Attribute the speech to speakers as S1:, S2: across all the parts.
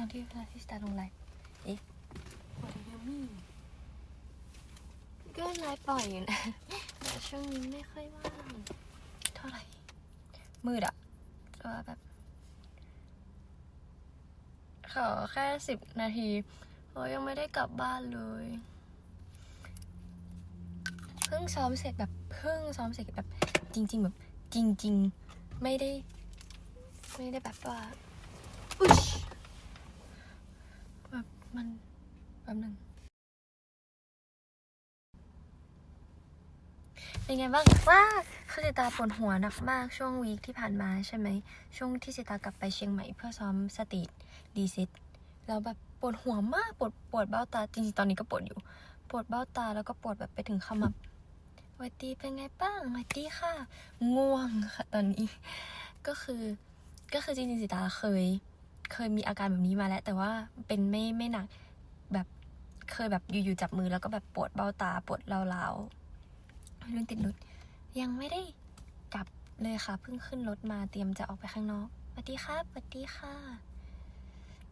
S1: รั้งที่เวลาที่สตาร์ลงไลฟ์เอ๊ะปวดเยอะมี่ก็ไลฟ์ปล่อยอยู่นะแต่ช่วงนี้ไม่ค่อยว่างเท่าไหร่ มืดอะแต่ว่าแบบ ขอแค่สิบนาทีโอ้ยยังไม่ได้กลับบ้านเลย เพิ่งซ้อมเสร็จแบบเพิ่งซ้อมเสร็จแบบ จริง ๆ แบบ จริง ๆ ไม่ได้ ไม่ได้แบบว่าอุ๊ยแบบ มันแป๊บหนึงเป็นไงบ้างว้าคือสิตาปวดหัวหนักมากช่วงวีคที่ผ่านมาใช่ไหม ช่วงที่สิตากลับไปเชียงใหม่เพื่อซ้อมสตรีทดีซิตแล้วแบบปวดหัวมากปวดปวดเบ้าตาจริงๆตอนนี้ก็ปวดอยู่ ปวดเบ้าตาแล้วก็ปวดแบบไปถึงขมับวัสดีเป็นไงบ้างวัสดีค่ะ ง่วงค่ะตอนนี้ ก็คือก็คือจริงๆสิตาเคย เคยมีอาการแบบนี้มาแล้ว แต่ว่าเป็นไม่ไม่หนักแบบเคยแบบอยู่ๆจับมือแล้วก็แบบปวดเบ้าตาปวดเล้าวๆรุ่นติดรถยังไม่ได้กลับเลยค่ะ เพิ่งขึ้นรถมาเตรียมจะออกไปข้างนอกสวัสดีครับสวัสดีค่ะ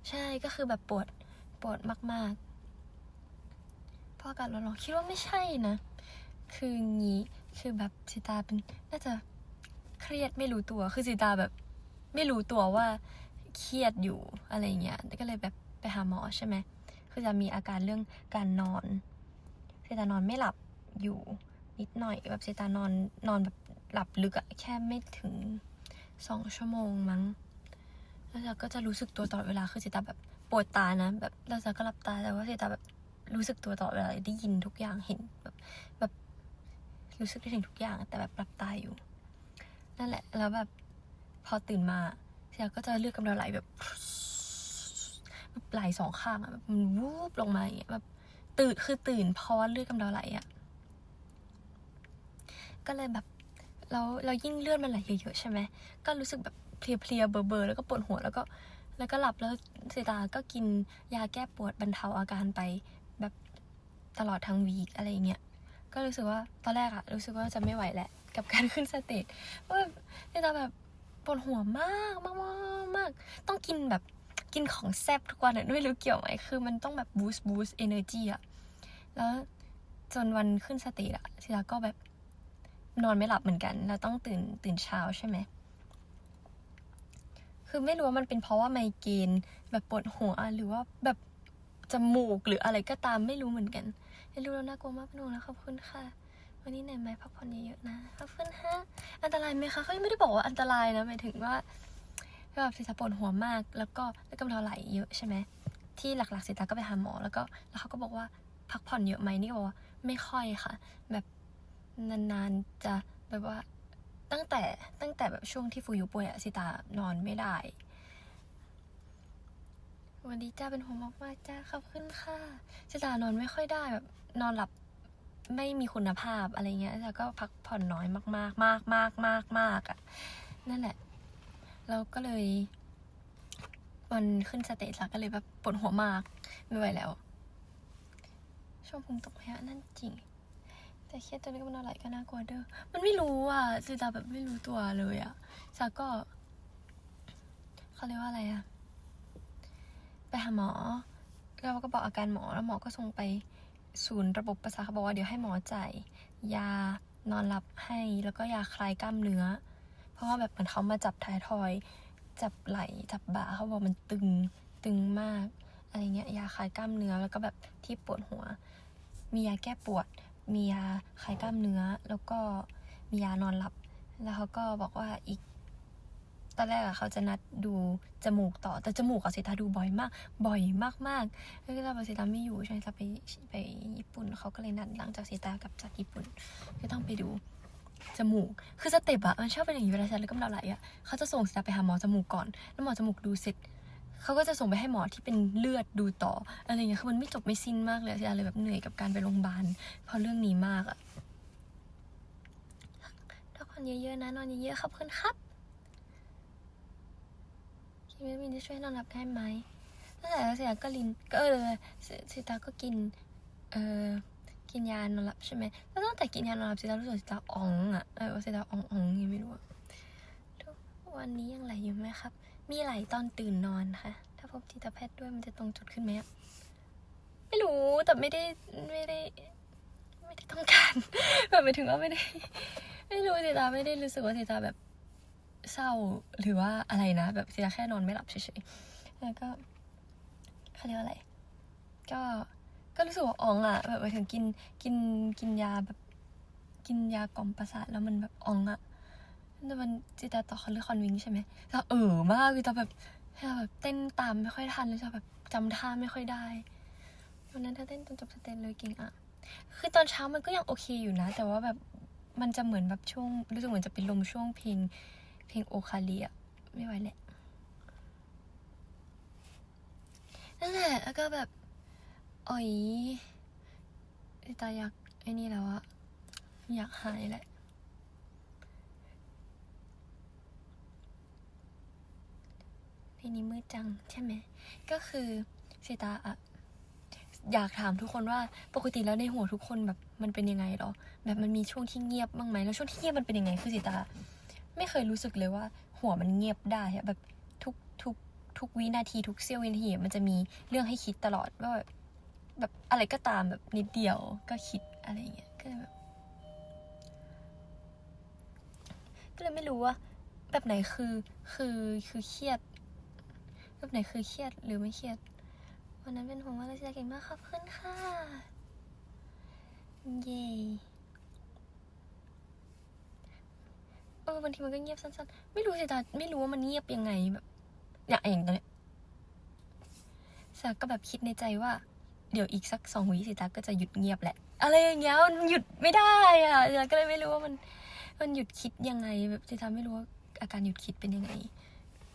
S1: ใช่ก็คือแบบปวดปวดมากๆพราะอากาศร้อนๆคิดว่าไม่ใช่นะ คืองี้คือแบบสิตาเป็นน่าจะเครียดไม่รู้ตัวคือสิตาแบบ ไม่รู้ตัวว่า เครียดอยู่อะไรเงี้ยก็เลยแบบไปหาหมอใช่ไหมคือจะมีอาการเรื่องการนอนเซตานอนไม่หลับอยู่นิดหน่อยแบบเซตานอนนอนแบบหลับลึกอะแค่ไม่ถึงสองชั่วโมงมั้งแล้วเรก็จะรู้สึกตัวตลอดเวลาคือเซตาแบบปวดตานะแบบเราจะก็หลับตาแต่ว่าเซตาแบบรู้สึกตัวตลอดเวลาได้ยินทุกอย่างเห็นแบบแบบรู้สึกได้ถึงทุกอย่างแต่แบบหลับตาอยู่ นั่นแหละแล้วแบบพอตื่นมา เสียก็จะเลือดกำเดาไหลแบบแบบไหลสองข้างอะแบบมันวูบลงมาอย่างเงี้ยแบบตื่นคือตื่นเพราะว่าเลือดกำเดาไหลอะก็เลยแบบเราเรายิ่งเลือดมันไหลเยอะๆใช่ไหมก็รู้สึกแบบเพลียๆเบลอๆแล้วก็ปวดหัวแล้วก็ แล้วก็หลับแล้วเสตาก็กินยาแก้ปวดบรรเทาอาการไปแบบตลอดทั้งวีคอะไรเงี้ยก็รู้สึกว่าตอนแรกอะรู้สึกว่าจะไม่ไหวแหละกับการขึ้นสเตจเพราเสตาแบบปวดหัวมากมาก มาก ต้องกินแบบกินของแซ่บทุกวันอะไม่รู้เกี่ยวไหมคือมันต้องแบบบูสต์บูสต์เอเนอร์จีอะแล้วจนวันขึ้นสตจอะเสยตาก็แบบนอนไม่หลับเหมือนกัน แล้วต้องตื่นตื่นเช้าใช่ไหม คือไม่รู้ว่ามันเป็นเพราะว่าไมเกรนแบบปวดหัวหรือว่าแบบจมูกหรืออะไรก็ตามไม่รู้เหมือนกันไม่รู้แล้วน่ากลัวมากเป็นงแล้วขอบคุณค่ะ วันนี้เหนื่อยไหมพักผ่อนเยอะๆนะขอบคุณฮะ อันตรายไหมคะเขายังไม่ได้บอกว่าอันตรายนะหมายถึงว่า แบบศีรษะปวดหัวมาก แล้วก็เลือดกำเดาไหลเยอะใช่ไหมที่หลักๆสีตาก็ไปหาหมอ แล้วก็แล้วเขาก็บอกว่าพักผ่อนเยอะไหมนี่ก็บอกว่าไม่ค่อยค่ะ แบบนานๆจะแบบว่าตั้งแต่ตั้งแต่แบบช่วงที่ฟูยุป่วยอะสิตานอนไม่ได้วันนี้จ้าเป็นห่วงมากๆจ้าขอบคุณค่ะสิตานอนไม่ค่อยได้แบบนอนหลับไม่มีคุณภาพอะไรเงี้ยแล้วก็พักผ่อนน้อยมากมากมากมากมากมากๆอะนั่นแหละ แล้วก็เลยวันขึ้นสเตจแล้วก็เลยแบบปวดหัวมากไม่ไหวแล้ว ช่วงพุงตกไหมอะนั่นจริง แต่เครียดตัวนี้ก็มันอะไรก็น่ากลัวเด้อมันไม่รู้อะสิตาแบบไม่รู้ตัวเลยอะซาก็เขาเรียกว่าอะไรอะ ไปหาหมอแล้วก็บอกอาการหมอแล้วหมอก็ส่งไปศูนย์ระบบประสาทเขาบอกว่าเดี๋ยวให้หมอจ่ายยานอนหลับให้แล้วก็ยาคลายกล้ามเนื้อ เพราะว่าแบบเหมือนเขามาจับท้ายทอย จับไหล่จับบ่าเขาบอกมันตึงตึงมากอะไรเงี้ยยาคลายกล้ามเนื้อแล้วก็แบบที่ปวดหัว มียาแก้ปวด มียาคลายกล้ามเนื้อ แล้วก็มียานอนหลับ แล้วเขาก็บอกว่าอีกตอนแรกอะเขาจะนัดดูจมูกต่อแต่จมูกอะสิตาดูบ่อยมาก บ่อยมากๆแล้วก็เราสิตาไม่อยู่ใช่ไหมจะไปไปญี่ปุ่นเขาก็เลยนัดหลังจากสิตากลับจากญี่ปุ่นก็ต้องไปดู จมูก คือสเต็ปอะมันชอบเป็นอย่างนี้เวลาฉันแล้วก็กำลังไหลอะเขาจะส่งสิตาไปหาหมอจมูกก่อน แล้วหมอจมูกดูเสร็จเขาก็จะส่งไปให้หมอที่เป็นเลือดดูต่ออะไรเงี้ยคือมันไม่จบไม่สิ้นมากเลยสิตาเลยแบบเหนื่อยกับการไปโรงพยาบาลเพราะเรื่องนี้มากอะทุกคนเยอะๆนะนอนเยอะๆขอบคุณครับกินวิตามินจะช่วยนอนหลับได้ไหมตั้งแต่เสียก็ลินก็เออสิตาก็กิน เออ กินยานอนหลับใช่ไหมแล้วตั้งแต่กินยานอนหลับสิตารู้สึกสิตาอ๋องอะเออสิตาอ๋องอ๋องยังไม่รู้อะวันนี้ยังไหลอยู่ไหมครับ มีไหลตอนตื่นนอนค่ะ ถ้าพบจิตแพทย์ด้วยมันจะตรงจุดขึ้นไหมอะไม่รู้แต่ไม่ได้ไม่ได้ ไม่ได้ต้องการแบบหมายถึงว่าไม่ได้ ไม่รู้สิตาไม่ได้รู้สึกว่าสิตาแบบเศร้าหรือว่าอะไรนะ แบบสิตาแค่นอนไม่หลับเฉยๆแล้วก็เขาเรียกว่าอะไร ก็ ก็รู้สึกว่าอ๋องอะแบบหมายถึงกินกินกินยาแบบกินยากล่อมประสาทแล้วมันแบบอ๋องอะแต่มันจิตาต่อคอนหรือคอนวิงใช่ไหมแต่เออมากคือตาแบบตาแบบเต้นตามไม่ค่อยทันเลยจะแบบจำท่าไม่ค่อยได้วันนั้นเธอเต้นจนจบสเตนเลยเก่งอะคือตอนเช้ามันก็ยังโอเคอยู่นะ แต่ว่าแบบมันจะเหมือนแบบช่วงรู้สึกเหมือนจะเป็นลมช่วงเพลง เพลงโอคาเลียไม่ไหวแหละนั่นแหละแล้วก็แบบ อ๋อยตาอยากไอ้นี่แล้วอะอยากหายแหละเพลงนี้มืดจังใช่ไหม ก็คือสิตาอะอยากถามทุกคนว่าปกติแล้วในหัวทุกคนแบบมันเป็นยังไงหรอ แบบมันมีช่วงที่เงียบบ้างไหมแล้วช่วงที่เงียบมันเป็นยังไงคือสิตา ไม่เคยรู้สึกเลยว่า หัวมันเงียบได้แบบทุกทุกทุกวินาทีทุกเสี้ยววินาทีมันจะมีเรื่องให้คิดตลอดว่า แบบอะไรก็ตามแบบนิดเดียวก็คิดอะไรอย่างเงี้ยก็เลยแบบก็เลยไม่รู้ว่า แบบไหนคือคือคือเครียด แบบไหนคือเครียดหรือไม่เครียด วันนั้นเป็นผมว่าเราจะเก่งมากขอบคุณค่ะเย้เออบางทีมันก็เงียบสั้นๆ ไม่รู้สิตาไม่รู้ว่ามันเงียบยังไงแบบอย่างเองตอนเนี้ยสาก็แบบคิดในใจว่า เดี๋ยวอีกสักสองวิสิตาก็จะหยุดเงียบแหละ อะไรอย่างเงี้ยมันหยุดไม่ได้อะสาก็เลยไม่รู้ว่ามันมันหยุดคิดยังไงแบบจะทำไม่รู้ว่าอาการหยุดคิดเป็นยังไง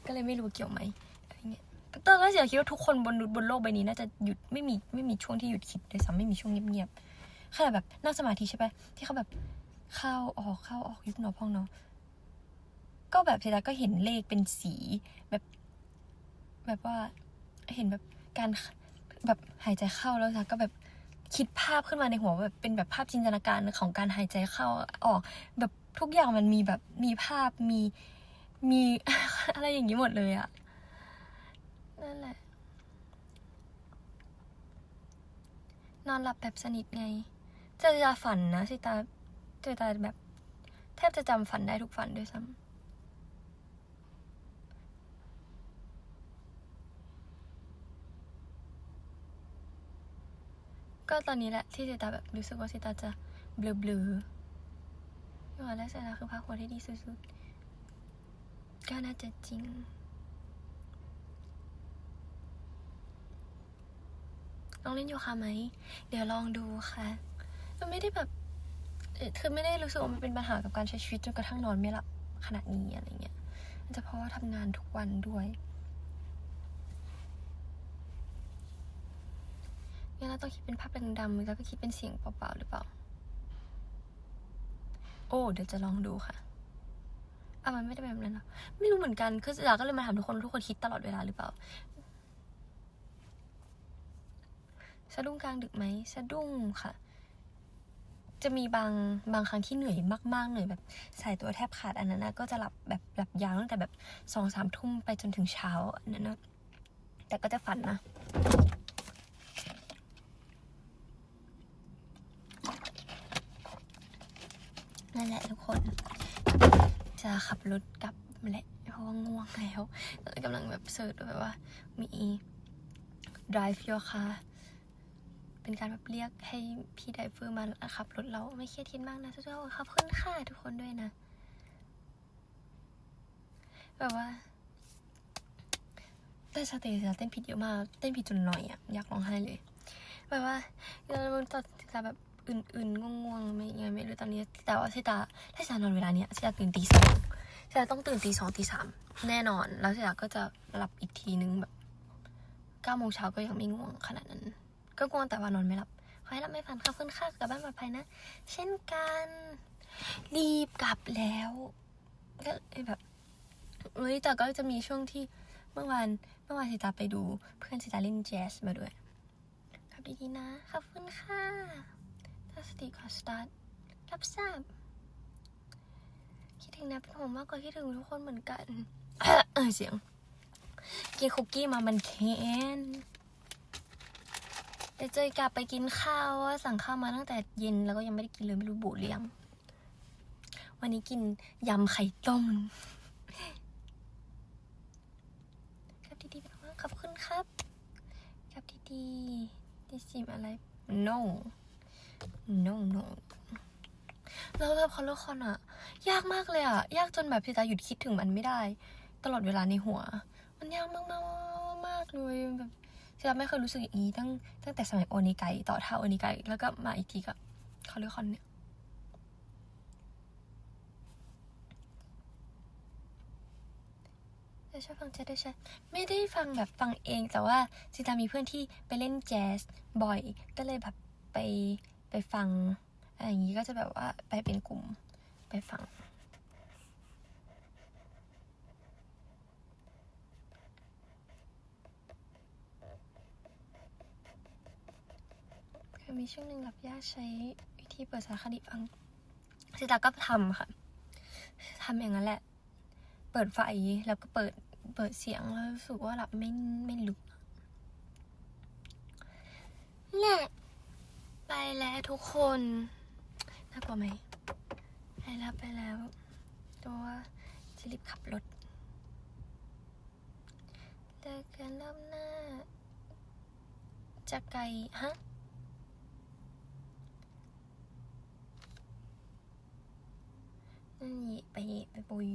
S1: ก็เลยไม่รู้เกี่ยวไหมอะไรเงี้ยตอนแรกเสียคิดว่าทุกคนบนนุษบนโลกใบนี้น่าจะหยุดไม่มีไม่มีช่วงที่หยุดคิดเลยซ้ำไม่มีช่วงเงียบๆขนาดแบบนั่งสมาธิใช่ปะที่เขาแบบเข้าออกเข้าออกยุบหนอพองเนาะก็แบบทีละก็เห็นเลขเป็นสีแบบ แบบว่าเห็นแบบการ แบบหายใจเข้าแล้วทีละก็แบบคิดภาพขึ้นมาในหัวแบบเป็นแบบภาพจินตนาการของการหายใจเข้าออก แบบทุกอย่างมันมีแบบมีภาพมีมีอะไรอย่างนี้หมดเลยอะนั่นแหละ นอนหลับแบบสนิทไงจะจะฝันนะสิตาจตาแบบ แทบจะจำฝันได้ทุกฝันด้วยซ้ำ ก็ตอนนี้แหละที่สิตาแบบรู้สึกว่าสิตาจะเบลอเบลอๆอย่างแรกสิตาคือพักผ่อนที่ดีสุดๆก็น่าจะจริง ลองเล่นโยคะไหม เดี๋ยวลองดูค่ะมันไม่ได้แบบคือไม่ได้รู้สึกว่ามันเป็นปัญหากับการใช้ชีวิตจนกระทั่งนอนไม่หลับขนาดนี้อะไรเงี้ยมันจะเพราะว่าทำงานทุกวันด้วย งั้นเราต้องคิดเป็นภาพดำๆแล้วก็คิดเป็นเสียงเปล่าๆหรือเปล่า โอ้ เดี๋ยวจะลองดูค่ะอะมันไม่ได้แบบนั้นหรอไม่รู้เหมือนกัน คืออยากก็เลยมาถามทุกคนทุกคนคิดตลอดเวลาหรือเปล่า สะดุ้งกลางดึกไหมสะดุ้งค่ะ จะมีบางบางครั้งที่เหนื่อยมากๆเหนื่อยแบบสายตัวแทบขาดอันนั้นนะก็จะหลับแบบหลับยาวตั้งแต่แบบสองสามทุ่มไปจนถึงเช้าอันนั้นนะแต่ก็จะฝันนะ นั่นแหละทุกคน จะขับรถกลับแหละเพราะว่าง่วงแล้วกำลังแบบเสิร์ชแบบว่ามี drive your car เป็นการแบบเรียกให้พี่ไดเฟอร์มาขับรถเราไม่เครียดคิดมากนะทุกคนขอบคุณค่ะทุกคนด้วยนะ แบบว่า แต่สเตยเต้นผิดเยอะมาก เต้นผิดจนหน่อยอะอยากร้องไห้เลย แบบว่าเราตอนตาแบบ อื่นๆง่วงๆไม่ยังไงไม่รู้ตอนนี้ แต่ว่าสิตาถ้าสิตานอนเวลาเนี้ยสิตาตื่นตีสองสิตาต้องตื่นตีสองตีสามแน่นอน แล้วสิตาก็จะหลับอีกทีนึงแบบเก้าโมงเช้าก็ยังไม่ง่วงขนาดนั้น ก็ง่วงแต่ว่านอนไม่หลับขอให้หลับไม่ฝันขอบคุณค่ะกลับบ้านปลอดภัยนะ เช่นกัน รีบกลับแล้วก็แบบเอ้ยแต่ก็จะมีช่วงที่เมื่อวานเมื่อวานสิตาไปดูเพื่อนสิตาเล่นแจ๊สมาด้วยขับดีๆนะขอบคุณค่ะ สติขอสตาร์ทรับทราบ คิดถึงนะเป็นห่วงมากกว่าคิดถึงทุกคนเหมือนกันเออเสียง กินคุกกี้มามันเค้นเดี๋ยวเจอกลับไปกินข้าวสั่งข้าวมาตั้งแต่เย็นแล้วก็ยังไม่ได้กินเลยไม่รู้บูดหรือยังวันนี้กินยำไข่ต้มครับดีๆเป็นว่าขอบคุณครับ ครับดีๆดิซิมอะไร no no no แล้วแบบคอลเลคอนอะยากมากเลยอะยากจนแบบพี่ตาหยุดคิดถึงมันไม่ได้ ตลอดเวลาในหัว มันยากมากมากมากเลยแบบพี่ตาไม่เคยรู้สึกอย่างนี้ตั้งตั้งแต่สมัยโอนิไกต่อเท่าโอนิไกแล้วก็มาอีกทีกับคอลเลคอนเนี่ยจะชอบฟังแจ๊สด้วยใช่ไม่ได้ฟังแบบฟังเองแต่ว่าซิตามีเพื่อนที่ไปเล่นแจ๊สบ่อย ก็เลยแบบไป ไปฟังอะไรอย่างนี้ก็จะแบบว่าไปเป็นกลุ่มไปฟังเคยมีช่วงหนึ่งหลับยากใช้วิธีเปิดสารคดีฟังซิตาก็ทำค่ะทำอย่างนั้นแหละ เปิดไฟแล้วก็เปิดเปิดเสียงแล้วรู้สึกว่าหลับไม่ไม่ลึกแหละ แล้วทุกคนน่ากลัวไหมไปแล้วไปแล้ว ตัวจะรีบขับรถเจอกันรอบหน้า จะไกลฮะนั่นนี่ไปไปปุย